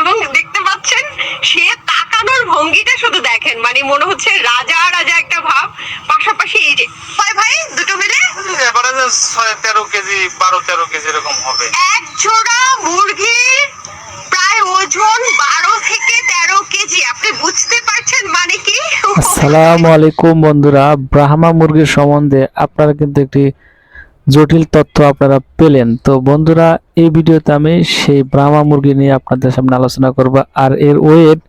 এবং দেখতে পাচ্ছেন সে তাকানোর ভঙ্গিটা শুধু দেখেন। মানে মনে হচ্ছে রাজা রাজা একটা ভাব। পাশাপাশি এই যে হয় ভাই দুটো মিলে? ছয় তেরো কেজি বারো তেরো কেজি এরকম হবে। এক জোড়া মুরগির প্রায় ওজন বারো থেকে তেরো কেজি। আপনি বুঝতে পারছেন মানে কি? আসসালামু আলাইকুম বন্ধুরা। ব্রাহ্মা মুরগির সম্বন্ধে আপনারা কিন্তু একটি জটিল তথ্য আপনারা পেলেন। তো বন্ধুরা এই ভিডিওতে আমি সেই ব্রাহ্মা মুরগি নিয়ে আপনাদের সামনে আলোচনা করব। আর এর ওয়েট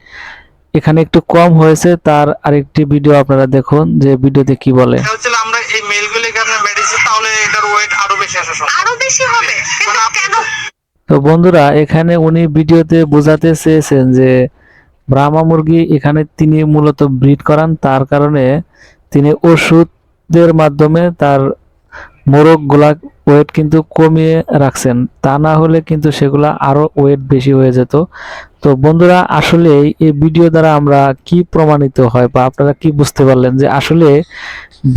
এখানে একটু কম হয়েছে তার আরেকটি ভিডিও আপনারা দেখুন যে ভিডিওতে কি বলে। আমরা এই মেলগুলিকে আপনার মেডিসিন তাহলে এটার ওয়েট আরও বেশি আসা সম্ভব আরও বেশি হবে? কিন্তু কেন? তো বন্ধুরা এখানে উনি ভিডিওতে বোঝাতে চেয়েছেন যে ব্রাহ্মা মুরগি এখানে তিনি মূলত ব্রিড করান তার কারণে তিনি ওষুধের মাধ্যমে তার মোরগগুলা ওয়েট কিন্তু কমিয়ে রাখছেন। তা না হলে কিন্তু সেগুলা আরও ওয়েট বেশি হয়ে যেত। তো বন্ধুরা, আসলে এই ভিডিও দ্বারা আমরা কি প্রমাণিত হয় বা আপনারা কি বুঝতে পারলেন যে আসলে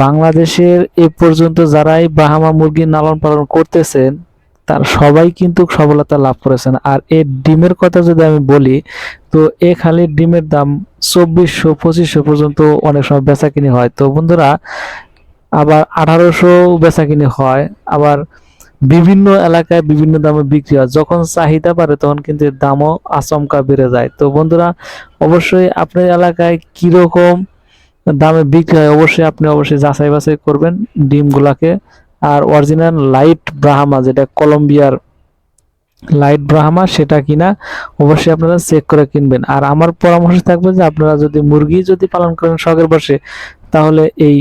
বাংলাদেশের এ পর্যন্ত যারাই বাহামা মুরগি লালন পালন করতেছেন, তার সবাই কিন্তু সফলতা লাভ করেছেন। আর এই ডিমের কথা যদি আমি বলি, তো এ খালি ডিমের দাম চব্বিশশো, পঁচিশশো পর্যন্ত অনেক সময় বেচা কিনি হয়। তো বন্ধুরা আবার আঠারোশো বেচা কিনি হয়, আবার বিভিন্ন এলাকায় বিভিন্ন দামে বিক্রি হয়। যখন চাহিদা বাড়ে, তখন কিন্তু দামও আচমকা বেড়ে যায়। তো বন্ধুরা, অবশ্যই আপনার এলাকায় কীরকম দামে বিক্রি হয়, অবশ্যই আপনি অবশ্যই যাচাই বাছাই করবেন ডিমগুলাকে। আর অরিজিনাল লাইট ব্রাহ্মা যেটা কলম্বিয়ার লাইট ব্রাহ্মা সেটা কিনা অবশ্যই আপনারা চেক করে কিনবেন। আর আমার পরামর্শ থাকবে যে আপনারা যদি মুরগি যদি পালন করেন শখের বসে, তাহলে এই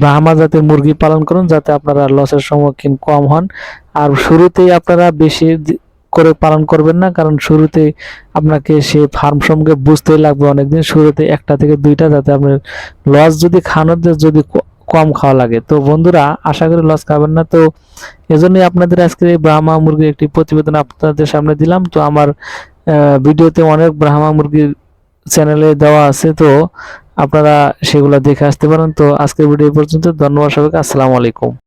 ব্রাহ্মা জাতের মুরগি পালন করুন যাতে আপনারা লসের সম্মুখীন কম হন। আর শুরুতেই আপনারা বেশি করে পালন করবেন না, কারণ শুরুতে আপনাকে সে ফার্ম সম্পর্কে বুঝতেই লাগবে অনেকদিন। শুরুতে একটা থেকে দুইটা যাতে আপনার লস যদি খানোর যদি কম খাওয়া লাগে। তো বন্ধুরা, আশা করি লস খাবেন না। তো এজন্যই আপনাদের আজকে এই ব্রাহ্মা মুরগির একটি প্রতিবেদন আপনাদের সামনে দিলাম। তো আমার ভিডিওতে অনেক ব্রাহ্মা মুরগির চ্যানেলে দেওয়া আছে। তো আপনারা সেগুলো দেখে আসতে পারেন। তো আজকের ভিডিও পর্যন্ত। ধন্যবাদ সবাইকে। আসসালামু আলাইকুম।